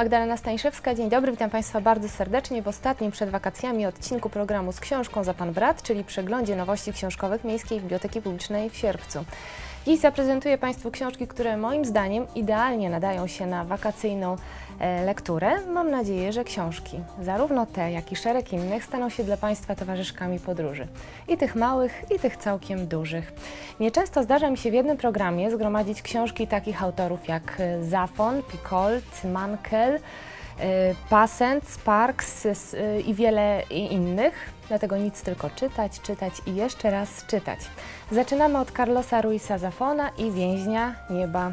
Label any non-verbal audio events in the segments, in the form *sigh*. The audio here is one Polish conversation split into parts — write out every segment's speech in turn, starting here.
Magdalena Staniszewska, dzień dobry, witam Państwa bardzo serdecznie w ostatnim przed wakacjami odcinku programu z książką za Pan Brat, czyli przeglądzie nowości książkowych Miejskiej Biblioteki Publicznej w sierpcu. Dziś zaprezentuję Państwu książki, które moim zdaniem idealnie nadają się na wakacyjną e, lekturę. Mam nadzieję, że książki, zarówno te, jak i szereg innych, staną się dla Państwa towarzyszkami podróży. I tych małych, i tych całkiem dużych. Nieczęsto zdarza mi się w jednym programie zgromadzić książki takich autorów jak e, Zafon, Picoult, Mankel, e, Passent, Sparks e, i wiele innych. Dlatego nic tylko czytać, czytać i jeszcze raz czytać. Zaczynamy od Carlosa Ruisa Zafona i Więźnia Nieba.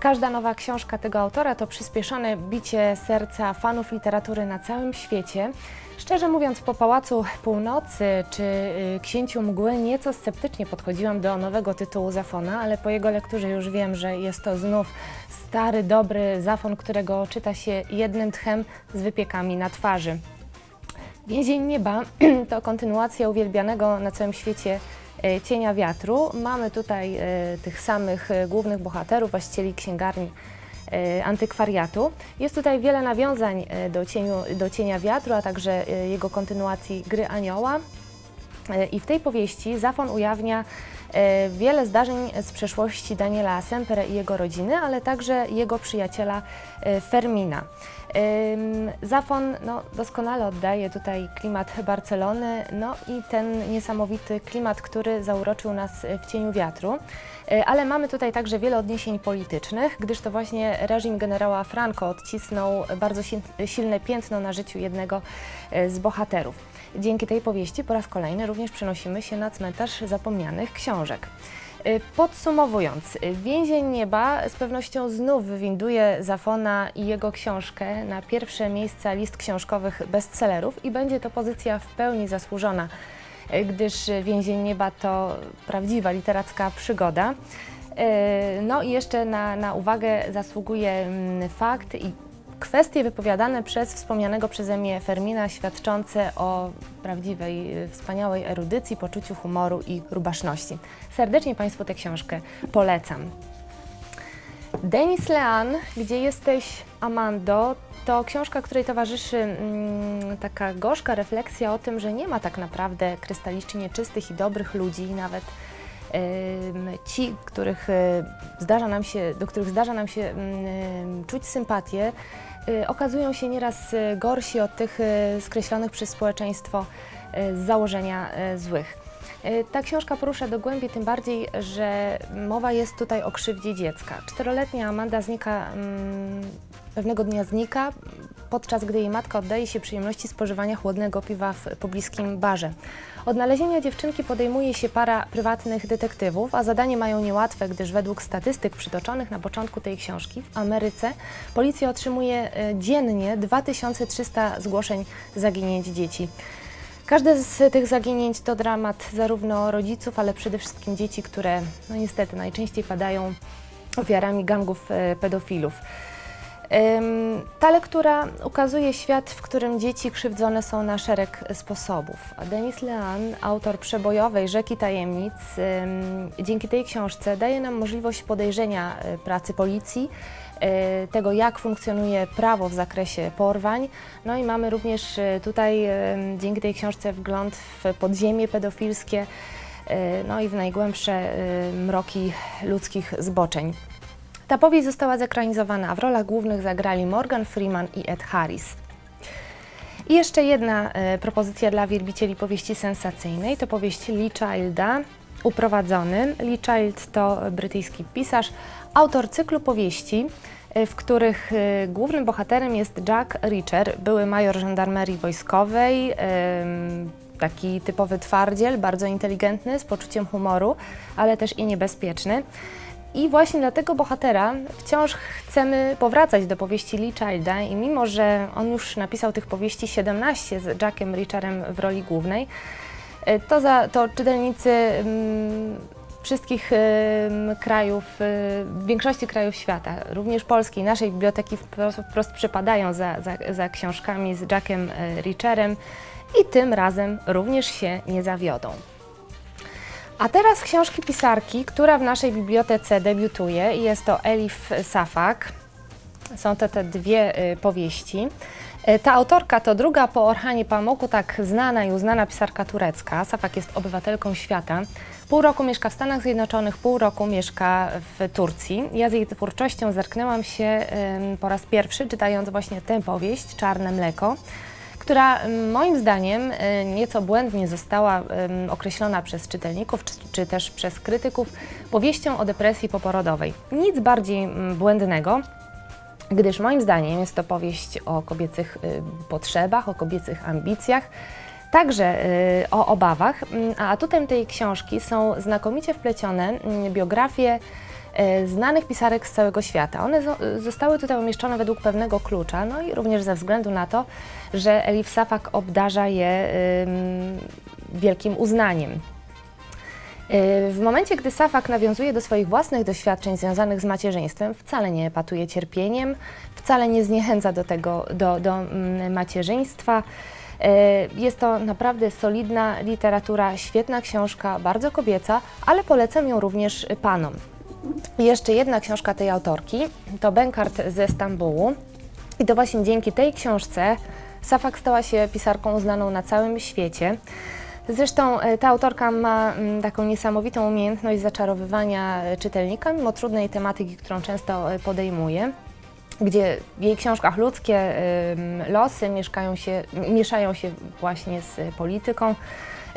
Każda nowa książka tego autora to przyspieszone bicie serca fanów literatury na całym świecie. Szczerze mówiąc, po Pałacu Północy czy y, Księciu Mgły nieco sceptycznie podchodziłam do nowego tytułu Zafona, ale po jego lekturze już wiem, że jest to znów stary, dobry Zafon, którego czyta się jednym tchem z wypiekami na twarzy. Więzień Nieba *clears throat* to kontynuacja uwielbianego na całym świecie e, Cienia Wiatru. Mamy tutaj e, tych samych e, głównych bohaterów, właścicieli księgarni antykwariatu. Jest tutaj wiele nawiązań do, cieniu, do Cienia Wiatru, a także jego kontynuacji Gry Anioła. I w tej powieści Zafon ujawnia wiele zdarzeń z przeszłości Daniela Sempere i jego rodziny, ale także jego przyjaciela Fermina. Zafon no, doskonale oddaje tutaj klimat Barcelony, no i ten niesamowity klimat, który zauroczył nas w cieniu wiatru. E, ale mamy tutaj także wiele odniesień politycznych, gdyż to właśnie reżim generała Franco odcisnął bardzo silne piętno na życiu jednego e, z bohaterów. Dzięki tej powieści po raz kolejny również przenosimy się na cmentarz zapomnianych książek. Y, podsumowując, y, Więzień Nieba z pewnością znów wywinduje Zafona i jego książkę na pierwsze miejsca list książkowych bestsellerów i będzie to pozycja w pełni zasłużona, y, gdyż Więzień Nieba to prawdziwa literacka przygoda. No i jeszcze na, na uwagę zasługuje mm, fakt i kwestie wypowiadane przez wspomnianego przeze mnie Fermina, świadczące o prawdziwej, y, wspaniałej erudycji, poczuciu humoru i rubaszności. Serdecznie Państwu tę książkę polecam. Denis Lean, Gdzie jesteś, Amando, to książka, której towarzyszy mm, taka gorzka refleksja o tym, że nie ma tak naprawdę krystalicznie czystych i dobrych ludzi, nawet ci, których y, zdarza nam się, do których zdarza nam się mm, czuć sympatię, y, okazują się nieraz y, gorsi od tych skreślonych przez społeczeństwo z założenia złych. Ta książka porusza do głębi tym bardziej, że mowa jest tutaj o krzywdzie dziecka. Czteroletnia Amanda znika, mm, pewnego dnia znika, podczas gdy jej matka oddaje się przyjemności spożywania chłodnego piwa w pobliskim barze. Odnalezienia dziewczynki podejmuje się para prywatnych detektywów, a zadanie mają niełatwe, gdyż według statystyk przytoczonych na początku tej książki w Ameryce policja otrzymuje e, dziennie 2300 zgłoszeń zaginięć dzieci. Każde z tych zaginięć to dramat zarówno rodziców, ale przede wszystkim dzieci, które no niestety najczęściej padają ofiarami gangów e, pedofilów. Ta lektura ukazuje świat, w którym dzieci krzywdzone są na szereg sposobów. Denis Lean, autor przebojowej Rzeki Tajemnic, dzięki tej książce daje nam możliwość podejrzenia e, pracy policji, e, tego jak funkcjonuje prawo w zakresie porwań. No i mamy również e, tutaj dzięki tej książce wgląd w podziemie pedofilskie, no i w najgłębsze mroki ludzkich zboczeń. Ta powieść została zekranizowana, a w rolach głównych zagrali Morgan Freeman i Ed Harris. I jeszcze jedna e, propozycja dla wielbicieli powieści sensacyjnej, to powieść Lee Childa, Uprowadzony. Lee Child to brytyjski pisarz, autor cyklu powieści, e, w których e, głównym bohaterem jest Jack Reacher, były major żandarmerii wojskowej, taki typowy twardziel, bardzo inteligentny, z poczuciem humoru, ale też i niebezpieczny. I właśnie dla tego bohatera wciąż chcemy powracać do powieści Lee Childa i mimo, że on już napisał tych powieści 17 z Jackiem Richardem w roli głównej, e, to, za, to czytelnicy mm, wszystkich y, krajów, y, większości krajów świata, również Polski, naszej biblioteki wprost, wprost przypadają za, za, za książkami z Jackiem Richardem i tym razem również się nie zawiodą. A teraz książki pisarki, która w naszej bibliotece debiutuje. Jest to Elif Safak. Są to te dwie y, powieści. Y, Ta autorka to druga po Orhanie Pamuku, tak znana i uznana pisarka turecka. Safak jest obywatelką świata. Pół roku mieszka w Stanach Zjednoczonych, pół roku mieszka w Turcji. Ja z jej twórczością zerknęłam się po raz pierwszy, czytając właśnie tę powieść, Czarne Mleko, która moim zdaniem y, nieco błędnie została ym, określona przez czytelników czy, czy też przez krytyków powieścią o depresji poporodowej. Nic bardziej błędnego, gdyż moim zdaniem jest to powieść o kobiecych y, potrzebach, o kobiecych ambicjach, także y, o obawach, a atutem tej książki są znakomicie wplecione biografie y, znanych pisarek z całego świata. One zo- zostały tutaj umieszczone według pewnego klucza, no i również ze względu na to, że Elif Safak obdarza je wielkim uznaniem. Y, W momencie, gdy Safak nawiązuje do swoich własnych doświadczeń związanych z macierzyństwem, wcale nie epatuje cierpieniem, wcale nie zniechęca do tego, do, do mm, macierzyństwa. Y, Jest to naprawdę solidna literatura, świetna książka, bardzo kobieca, ale polecam ją również panom. Jeszcze jedna książka tej autorki to Benkart ze Stambułu. I to właśnie dzięki tej książce Safak stała się pisarką uznaną na całym świecie. Zresztą e, ta autorka ma mm, taką niesamowitą umiejętność zaczarowywania e, czytelnika, mimo trudnej tematyki, którą często e, podejmuje gdzie w jej książkach ludzkie losy mieszkają się, mieszają się właśnie z polityką,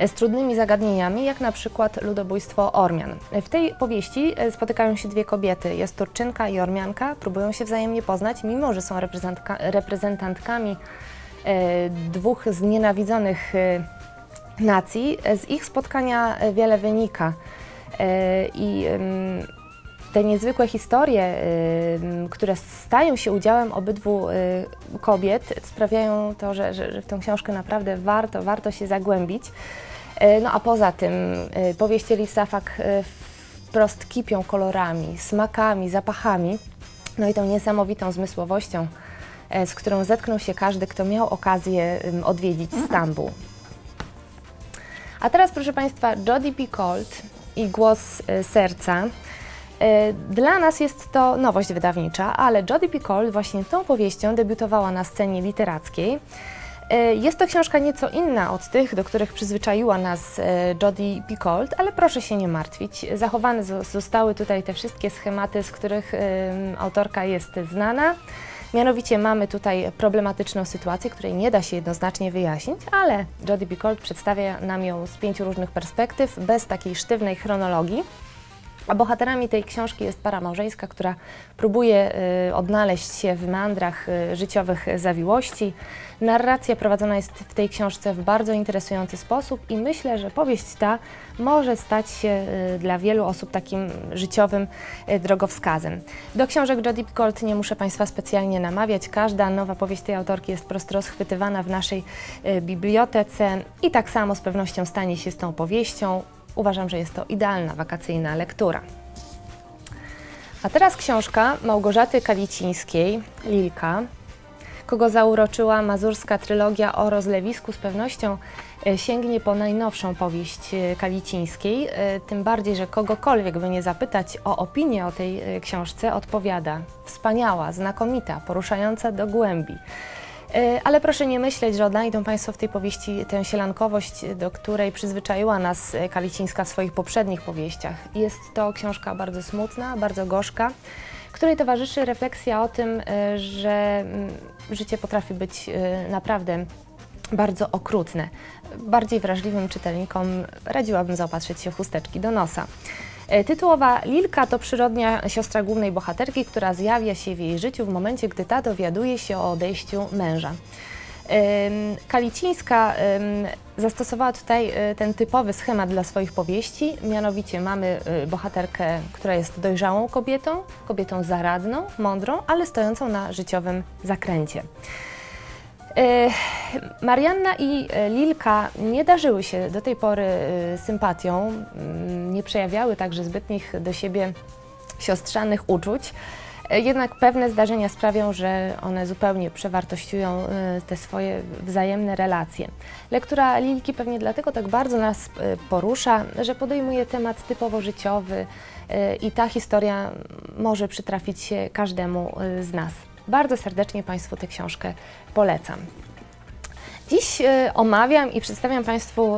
z trudnymi zagadnieniami, jak na przykład ludobójstwo Ormian. W tej powieści y, spotykają się dwie kobiety, jest Turczynka i Ormianka, próbują się wzajemnie poznać, mimo że są reprezentantkami y, dwóch znienawidzonych nacji. Z ich spotkania wiele wynika i te niezwykłe historie, które stają się udziałem obydwu kobiet, sprawiają to, że, że w tę książkę naprawdę warto, warto się zagłębić. Y, no a poza tym y, powieści Elif Safak y, wprost kipią kolorami, smakami, zapachami, no i tą niesamowitą zmysłowością, e, z którą zetknął się każdy, kto miał okazję odwiedzić Stambuł. A teraz, proszę Państwa, Jodie P. Colt i Głos Serca. Dla nas jest to nowość wydawnicza, ale Jodie P. Colt właśnie tą powieścią debiutowała na scenie literackiej. Y, Jest to książka nieco inna od tych, do których przyzwyczaiła nas y, Jodie P. Colt, ale proszę się nie martwić. Zachowane zo- zostały tutaj te wszystkie schematy, z których autorka jest znana. Mianowicie mamy tutaj problematyczną sytuację, której nie da się jednoznacznie wyjaśnić, ale Jodie P. Colt przedstawia nam ją z pięciu różnych perspektyw, bez takiej sztywnej chronologii. A bohaterami tej książki jest para małżeńska, która próbuje y, odnaleźć się w meandrach y, życiowych zawiłości. Narracja prowadzona jest w tej książce w bardzo interesujący sposób i myślę, że powieść ta może stać się y, dla wielu osób takim życiowym y, drogowskazem. Do książek Jodie Colt nie muszę Państwa specjalnie namawiać. Każda nowa powieść tej autorki jest prosto rozchwytywana w naszej y, bibliotece i tak samo z pewnością stanie się z tą powieścią. Uważam, że jest to idealna wakacyjna lektura. A teraz książka Małgorzaty Kalicińskiej, Lilka. Kogo zauroczyła mazurska trylogia o rozlewisku, z pewnością e, sięgnie po najnowszą powieść e, Kalicińskiej. e, Tym bardziej, że kogokolwiek by nie zapytać o opinię o tej książce, odpowiada wspaniała, znakomita, poruszająca do głębi. E, Ale proszę nie myśleć, że odnajdą Państwo w tej powieści tę sielankowość, do której przyzwyczaiła nas e, Kalicińska w swoich poprzednich powieściach. Jest to książka bardzo smutna, bardzo gorzka, której towarzyszy refleksja o tym, e, że mm, życie potrafi być naprawdę bardzo okrutne. Bardziej wrażliwym czytelnikom radziłabym zaopatrzyć się w chusteczki do nosa. E, Tytułowa Lilka to przyrodnia siostra głównej bohaterki, która zjawia się w jej życiu w momencie, gdy ta dowiaduje się o odejściu męża. Kalicińska zastosowała tutaj y, ten typowy schemat dla swoich powieści, mianowicie mamy y, bohaterkę, która jest dojrzałą kobietą, kobietą zaradną, mądrą, ale stojącą na życiowym zakręcie. Y, Marianna i y, Lilka nie darzyły się do tej pory y, sympatią, mm, nie przejawiały także zbytnich do siebie siostrzanych uczuć. Jednak pewne zdarzenia sprawią, że one zupełnie przewartościują te swoje wzajemne relacje. Lektura Lilki pewnie dlatego tak bardzo nas porusza, że podejmuje temat typowo życiowy i ta historia może przytrafić się każdemu z nas. Bardzo serdecznie Państwu tę książkę polecam. Dziś y, omawiam i przedstawiam Państwu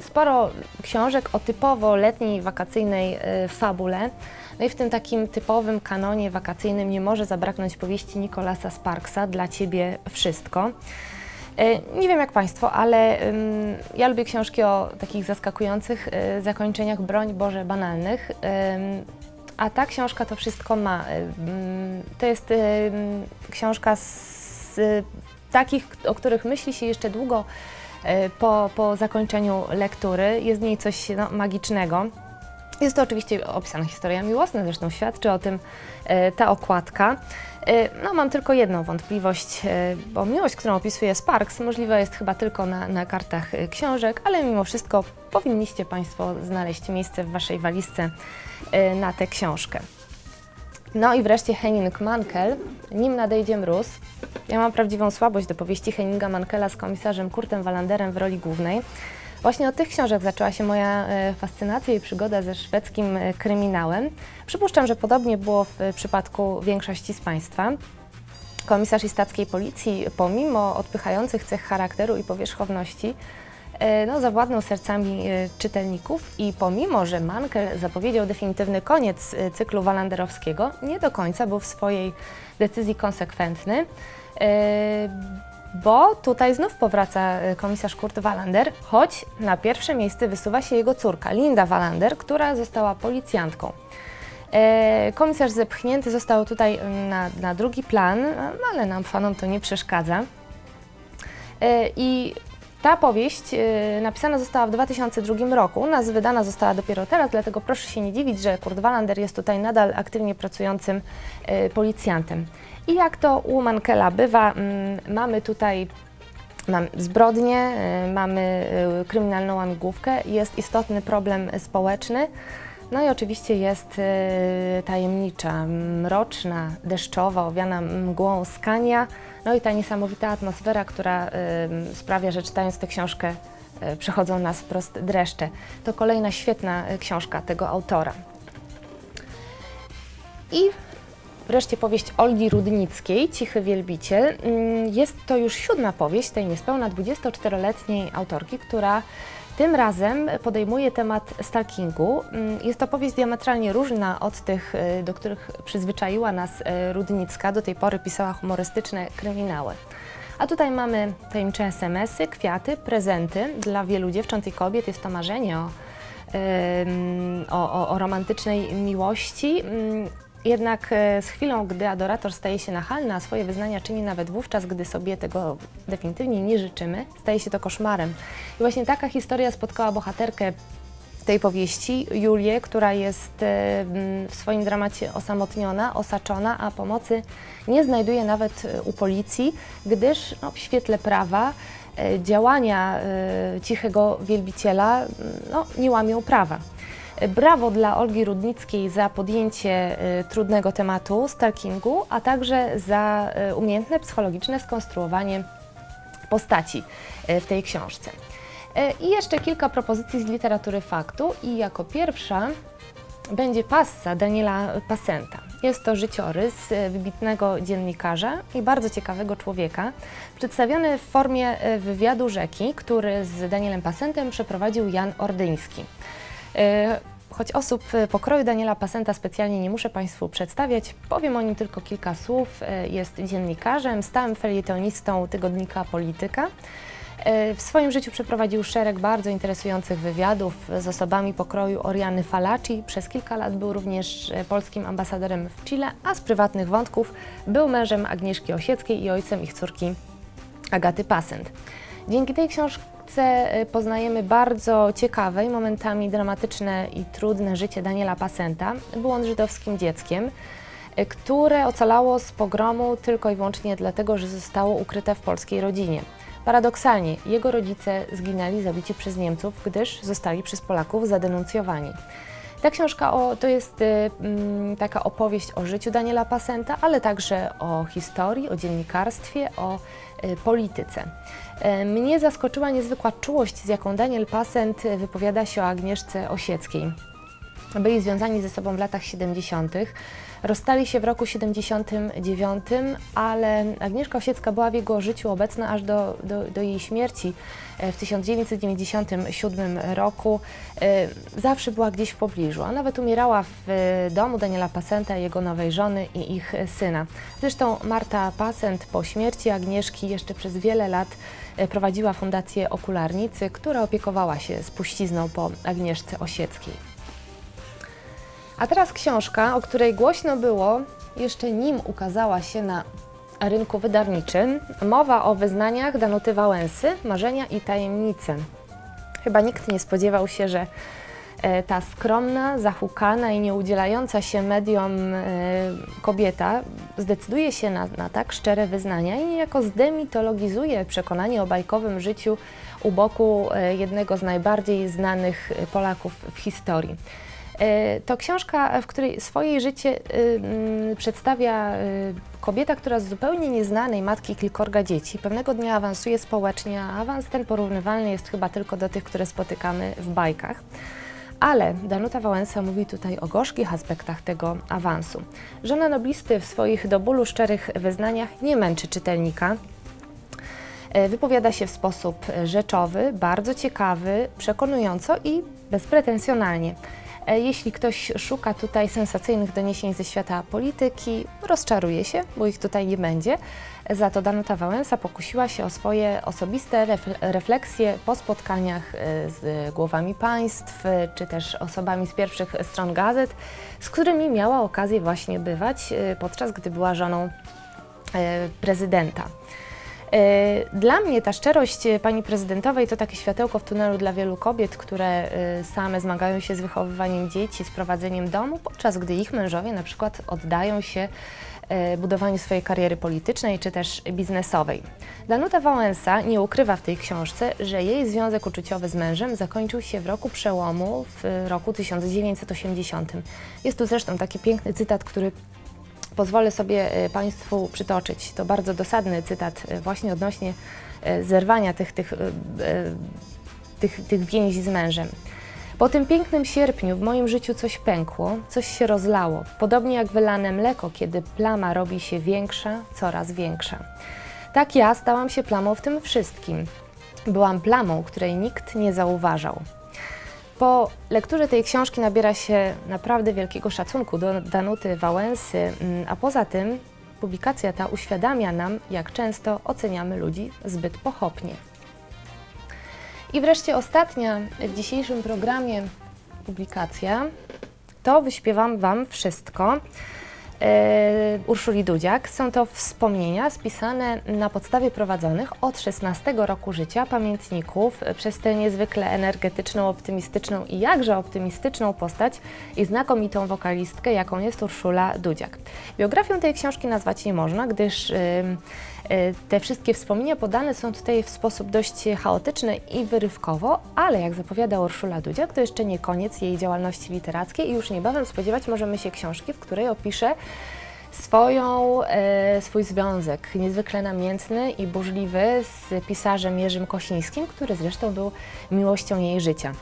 sporo książek o typowo letniej, wakacyjnej y, fabule. No i w tym takim typowym kanonie wakacyjnym nie może zabraknąć powieści Nikolasa Sparksa Dla Ciebie wszystko. Y, nie wiem jak Państwo, ale ja lubię książki o takich zaskakujących zakończeniach, broń Boże, banalnych. A ta książka to wszystko ma. To jest książka z takich, o których myśli się jeszcze długo po, po zakończeniu lektury. Jest w niej coś no, magicznego. Jest to oczywiście opisana historia miłosna, zresztą świadczy o tym ta okładka. No, mam tylko jedną wątpliwość, bo miłość, którą opisuje Sparks, możliwa jest chyba tylko na, na kartach książek, ale mimo wszystko powinniście Państwo znaleźć miejsce w Waszej walizce na tę książkę. No i wreszcie Henning Mankel, Nim nadejdzie mróz. Ja mam prawdziwą słabość do powieści Henninga Mankela z komisarzem Kurtem Wallanderem w roli głównej. Właśnie od tych książek zaczęła się moja e, fascynacja i przygoda ze szwedzkim e, kryminałem. Przypuszczam, że podobnie było w przypadku większości z Państwa. Komisarz istackiej policji, pomimo odpychających cech charakteru i powierzchowności, E, no, zawładnął sercami e, czytelników i pomimo, że Mankel zapowiedział definitywny koniec e, cyklu walanderowskiego, nie do końca był w swojej decyzji konsekwentny, bo tutaj znów powraca komisarz Kurt Wallander, choć na pierwsze miejsce wysuwa się jego córka Linda Wallander, która została policjantką. Komisarz zepchnięty został tutaj na, na drugi plan, ale nam fanom to nie przeszkadza. I ta powieść y, napisana została w 2002 roku, nas wydana została dopiero teraz, dlatego proszę się nie dziwić, że Kurt Wallander jest tutaj nadal aktywnie pracującym y, policjantem. I jak to u Mankela bywa, mm, mamy tutaj Mamy zbrodnie, y, mamy kryminalną łamigłówkę, jest istotny problem społeczny, no i oczywiście jest tajemnicza, mroczna, deszczowa, owiana mgłą skania, no i ta niesamowita atmosfera, która sprawia, że czytając tę książkę y, przechodzą nas wprost dreszcze. To kolejna świetna y, książka tego autora. I wreszcie powieść Olgi Rudnickiej, Cichy Wielbiciel. Mm, jest to już siódma powieść tej niespełna 24-letniej autorki, która tym razem podejmuje temat stalkingu. Mm, jest to powieść diametralnie różna od tych, y, do których przyzwyczaiła nas y, Rudnicka. Do tej pory pisała humorystyczne kryminały. A tutaj mamy tajemnicze smsy, kwiaty, prezenty dla wielu dziewcząt i kobiet. Jest to marzenie o, o, o romantycznej miłości. Jednak e, z chwilą, gdy adorator staje się nachalny, a swoje wyznania czyni nawet wówczas, gdy sobie tego definitywnie nie życzymy, staje się to koszmarem. I właśnie taka historia spotkała bohaterkę tej powieści, Julię, która jest e, w swoim dramacie osamotniona, osaczona, a pomocy nie znajduje nawet e, u policji, gdyż no, w świetle prawa działania cichego wielbiciela no, nie łamią prawa. Brawo dla Olgi Rudnickiej za podjęcie y, trudnego tematu stalkingu, a także za y, umiejętne psychologiczne skonstruowanie postaci y, w tej książce. I jeszcze kilka propozycji z literatury faktu i jako pierwsza będzie passa Daniela Pasenta. Jest to życiorys wybitnego dziennikarza i bardzo ciekawego człowieka, przedstawiony w formie wywiadu rzeki, który z Danielem Pasentem przeprowadził Jan Ordyński. Choć osób pokroju Daniela Pasenta specjalnie nie muszę Państwu przedstawiać, powiem o nim tylko kilka słów. E, jest dziennikarzem, stałym felietonistą tygodnika Polityka. E, w swoim życiu przeprowadził szereg bardzo interesujących wywiadów z osobami pokroju Oriany Falaci. Przez kilka lat był również polskim ambasadorem w Chile, a z prywatnych wątków był mężem Agnieszki Osieckiej i ojcem ich córki Agaty Pasent. Dzięki tej książce książce y, poznajemy bardzo ciekawe i momentami dramatyczne i trudne życie Daniela Pasenta. Był on żydowskim dzieckiem, y, które ocalało z pogromu tylko i wyłącznie dlatego, że zostało ukryte w polskiej rodzinie. Paradoksalnie, jego rodzice zginęli zabici przez Niemców, gdyż zostali przez Polaków zadenuncjowani. Ta książka o, to jest y, mm, taka opowieść o życiu Daniela Pasenta, ale także o historii, o dziennikarstwie, o y, polityce. Y, mnie zaskoczyła niezwykła czułość, z jaką Daniel Pasent wypowiada się o Agnieszce Osieckiej. byli związani ze sobą w latach 70. Rozstali się w roku 79, ale Agnieszka Osiecka była w jego życiu obecna aż do, do, do jej śmierci e, w 1997 roku. E, zawsze była gdzieś w pobliżu, a nawet umierała w domu Daniela Pasenta, jego nowej żony i ich syna. Zresztą Marta Pasent po śmierci Agnieszki jeszcze przez wiele lat e, prowadziła Fundację Okularnicy, która opiekowała się spuścizną po Agnieszce Osieckiej. A teraz książka, o której głośno było jeszcze nim ukazała się na rynku wydawniczym. Mowa o wyznaniach Danuty Wałęsy, Marzenia i Tajemnice. Chyba nikt nie spodziewał się, że e, ta skromna, zahukana i nieudzielająca się mediom e, kobieta zdecyduje się na, na tak szczere wyznania i niejako zdemitologizuje przekonanie o bajkowym życiu u boku e, jednego z najbardziej znanych Polaków w historii. E, to książka, w której swoje życie przedstawia kobieta, która z zupełnie nieznanej matki kilkorga dzieci pewnego dnia awansuje społecznie, a awans ten porównywalny jest chyba tylko do tych, które spotykamy w bajkach. Ale Danuta Wałęsa mówi tutaj o gorzkich aspektach tego awansu. Żona noblisty w swoich do bólu szczerych wyznaniach nie męczy czytelnika, e, wypowiada się w sposób rzeczowy, bardzo ciekawy, przekonująco i bezpretensjonalnie. E, jeśli ktoś szuka tutaj sensacyjnych doniesień ze świata polityki, rozczaruje się, bo ich tutaj nie będzie. Za to Danuta Wałęsa pokusiła się o swoje osobiste refleksje po spotkaniach e, z głowami państw, czy też osobami z pierwszych stron gazet, z którymi miała okazję właśnie bywać, e, podczas gdy była żoną prezydenta. E, dla mnie ta szczerość e, pani prezydentowej to takie światełko w tunelu dla wielu kobiet, które e, same zmagają się z wychowywaniem dzieci, z prowadzeniem domu, podczas gdy ich mężowie na przykład oddają się budowaniu swojej kariery politycznej czy też biznesowej. Danuta Wałęsa nie ukrywa w tej książce, że jej związek uczuciowy z mężem zakończył się w roku przełomu, w roku 1980. Jest tu zresztą taki piękny cytat, który Pozwolę sobie e, Państwu przytoczyć. To bardzo dosadny cytat e, właśnie odnośnie e, zerwania tych, tych, tych, tych więzi z mężem. Po tym pięknym sierpniu w moim życiu coś pękło, coś się rozlało, podobnie jak wylane mleko, kiedy plama robi się większa, coraz większa. Tak ja stałam się plamą w tym wszystkim. Byłam plamą, której nikt nie zauważał. Po lekturze tej książki nabiera się naprawdę wielkiego szacunku do Danuty Wałęsy, mm, a poza tym publikacja ta uświadamia nam, jak często oceniamy ludzi zbyt pochopnie. I wreszcie ostatnia w dzisiejszym programie publikacja to wyśpiewam Wam wszystko. E, Urszuli Dudziak. Są to wspomnienia spisane na podstawie prowadzonych od 16 roku życia pamiętników przez tę niezwykle energetyczną, optymistyczną i jakże optymistyczną postać i znakomitą wokalistkę, jaką jest Urszula Dudziak. Biografią tej książki nazwać nie można, gdyż E, te wszystkie wspomnienia podane są tutaj w sposób dość chaotyczny i wyrywkowo, ale jak zapowiada Urszula Dudziak, to jeszcze nie koniec jej działalności literackiej i już niebawem spodziewać możemy się książki, w której opisze swoją, e, swój związek niezwykle namiętny i burzliwy z pisarzem Jerzym Kosińskim, który zresztą był miłością jej życia.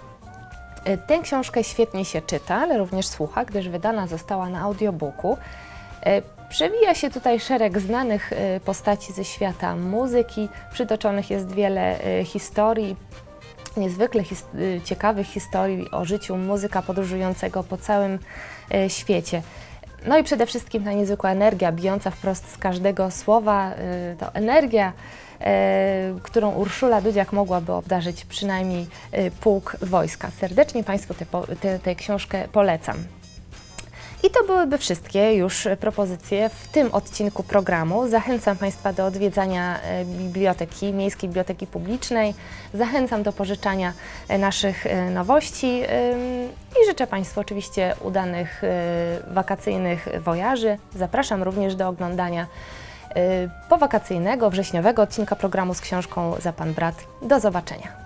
E, tę książkę świetnie się czyta, ale również słucha, gdyż wydana została na audiobooku. E, przewija się tutaj szereg znanych e, postaci ze świata muzyki, przytoczonych jest wiele e, historii, niezwykle his ciekawych historii o życiu muzyka podróżującego po całym świecie. No i przede wszystkim ta niezwykła energia bijąca wprost z każdego słowa, to energia, którą Urszula Dudziak mogłaby obdarzyć przynajmniej pułk wojska. Serdecznie Państwu tę książkę polecam. I to byłyby wszystkie już propozycje w tym odcinku programu. Zachęcam Państwa do odwiedzania e, biblioteki, Miejskiej Biblioteki Publicznej. Zachęcam do pożyczania e, naszych e, nowości i życzę Państwu oczywiście udanych wakacyjnych wojaży. Zapraszam również do oglądania powakacyjnego, wrześniowego odcinka programu z książką Za Pan Brat. Do zobaczenia.